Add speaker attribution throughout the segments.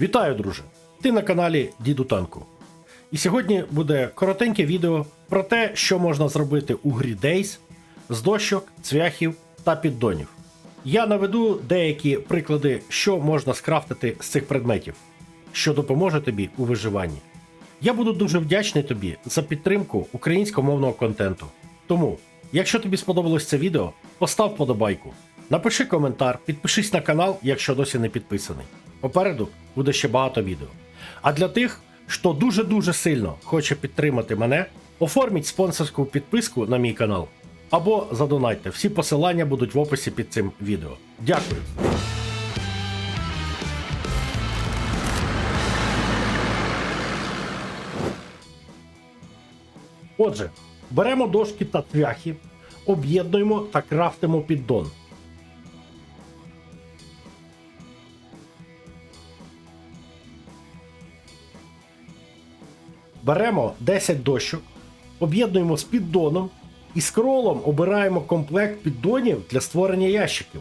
Speaker 1: Вітаю, друже! Ти на каналі Діду Танку. І сьогодні буде коротеньке відео про те, що можна зробити у грі Days з дощок, цвяхів та піддонів. Я наведу деякі приклади, що можна скрафтити з цих предметів, що допоможе тобі у виживанні. Я буду дуже вдячний тобі за підтримку українськомовного контенту. Тому, якщо тобі сподобалось це відео, постав подобайку, напиши коментар, підпишись на канал, якщо досі не підписаний. Попереду буде ще багато відео. А для тих, хто дуже-дуже сильно хоче підтримати мене, оформіть спонсорську підписку на мій канал або задонайте. Всі посилання будуть в описі під цим відео. Дякую. Отже, беремо дошки та цвяхи, об'єднуємо та крафтимо піддон. Беремо 10 дощок, об'єднуємо з піддоном і скролом обираємо комплект піддонів для створення ящиків.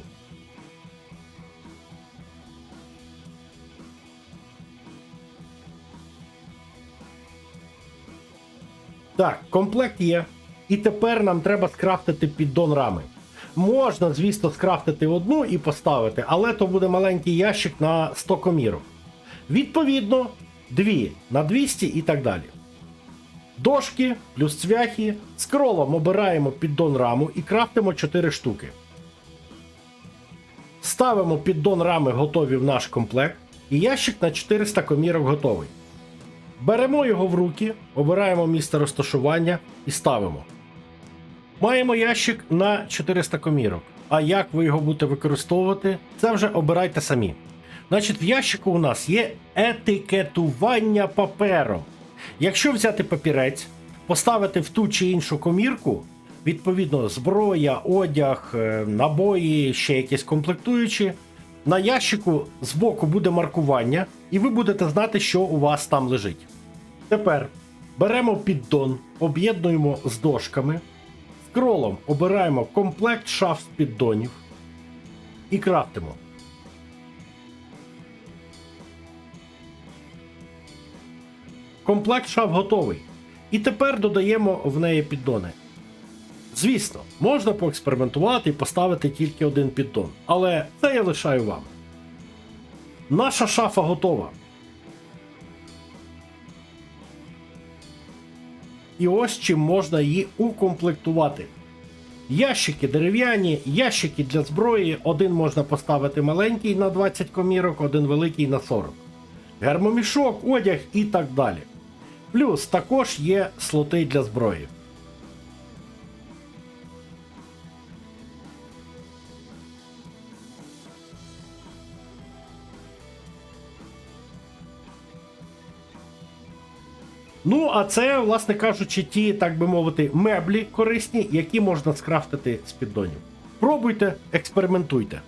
Speaker 1: Так, комплект є. І тепер нам треба скрафтити піддон рами. Можна, звісно, скрафтити одну і поставити, але то буде маленький ящик на 100 комірок. Відповідно, дві на 200 і так далі. Дошки плюс цвяхи. Скролом обираємо піддон раму і крафтимо 4 штуки. Ставимо піддон рами готові в наш комплект, і ящик на 400 комірок готовий. Беремо його в руки, обираємо місце розташування і ставимо. Маємо ящик на 400 комірок. А як ви його будете використовувати, це вже обирайте самі. Значить, в ящику у нас є етикетування папером. Якщо взяти папірець, поставити в ту чи іншу комірку, відповідно, зброя, одяг, е, набої, ще якісь комплектуючі, на ящику збоку буде маркування, і ви будете знати, що у вас там лежить. Тепер беремо піддон, об'єднуємо з дошками, скролом обираємо комплект шаф з піддонів і крафтимо. Комплект шаф готовий. І тепер додаємо в неї піддони. Звісно, можна поекспериментувати і поставити тільки один піддон, але це я лишаю вам. Наша шафа готова. І ось чим можна її укомплектувати. Ящики дерев'яні, ящики для зброї. Один можна поставити маленький на 20 комірок, один великий на 40. Гермомішок, одяг і так далі. Плюс також є слоти для зброї. Ну, а це, власне кажучи, ті, так би мовити, меблі корисні, які можна скрафтити з піддонів. Пробуйте, експериментуйте.